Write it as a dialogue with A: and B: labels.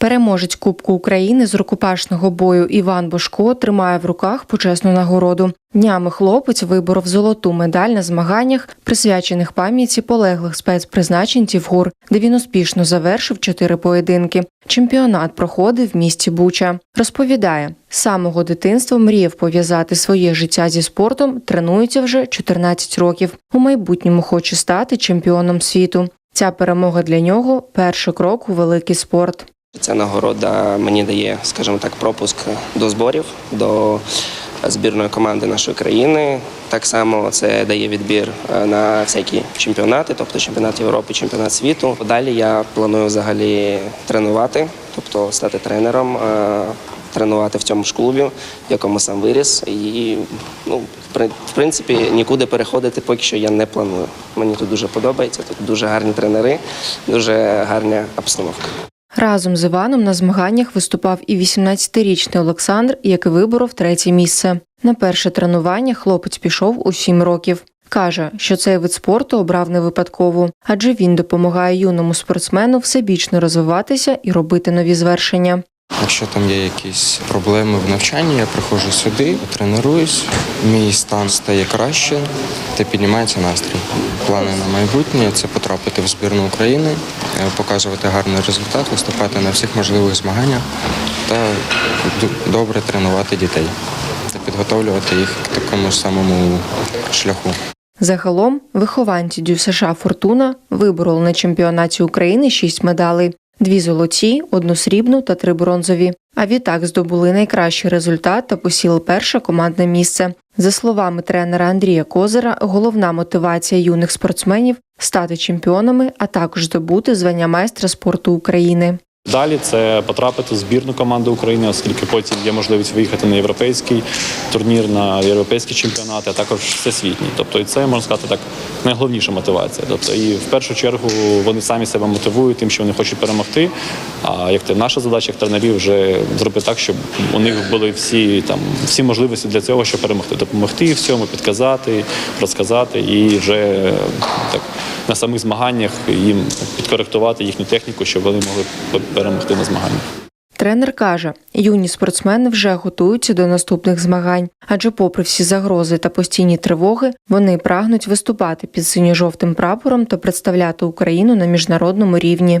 A: Переможець Кубку України з рукопашного бою Іван Бошко тримає в руках почесну нагороду. Днями хлопець виборов золоту медаль на змаганнях, присвячених пам'яті полеглих спецпризначенців ГУР, де він успішно завершив чотири поєдинки. Чемпіонат проходив в місті Буча. Розповідає, з самого дитинства мріяв пов'язати своє життя зі спортом, тренується вже 14 років. У майбутньому хоче стати чемпіоном світу. Ця перемога для нього перший крок у великий спорт.
B: Ця нагорода мені дає, скажімо так, пропуск до зборів, до збірної команди нашої країни. Так само це дає відбір е, на всякі чемпіонати, тобто чемпіонат Європи, чемпіонат світу. Далі я планую взагалі тренувати, тобто стати тренером, е, тренувати в цьому ж клубі, в якому сам виріс. І ну, в принципі нікуди переходити поки що я не планую. Мені тут дуже подобається. Тут дуже гарні тренери, дуже гарна обстановка.
A: Разом з Іваном на змаганнях виступав і 18-річний Олександр, який виборов третє місце. На перше тренування хлопець пішов у сім років. Каже, що цей вид спорту обрав не випадково, адже він допомагає юному спортсмену всебічно розвиватися і робити нові звершення.
C: Якщо там є якісь проблеми в навчанні, я приходжу сюди, тренуюсь, мій стан стає краще та піднімається настрій. Плани на майбутнє це потрапити в збірну України, е, показувати гарний результат, виступати на всіх можливих змаганнях та добре тренувати дітей та підготовлювати їх к такому самому шляху.
A: Загалом вихованці Дю США Фортуна вибороли на чемпіонаті України шість медалей: дві золоті, одну срібну та три бронзові. А відтак здобули найкращий результат та посіли перше командне місце. За словами тренера Андрія Козира, головна мотивація юних спортсменів стати чемпіонами, а також здобути звання майстра спорту України.
D: Далі це потрапити в збірну команду України, оскільки потім є можливість виїхати на європейський турнір, на європейські чемпіонати, а також всесвітній. Тобто, і це можна сказати так найголовніша мотивація. Тобто, і в першу чергу вони самі себе мотивують тим, що вони хочуть перемогти. А як те наша задача як тренерів вже зробити так, щоб у них були всі там всі можливості для цього, щоб перемогти, допомогти всьому, підказати, розказати і вже так на самих змаганнях їм підкоректувати їхню техніку, щоб вони могли перемогти на змаганнях.
A: Тренер каже, юні спортсмени вже готуються до наступних змагань, адже, попри всі загрози та постійні тривоги, вони прагнуть виступати під синьо-жовтим прапором та представляти Україну на міжнародному рівні.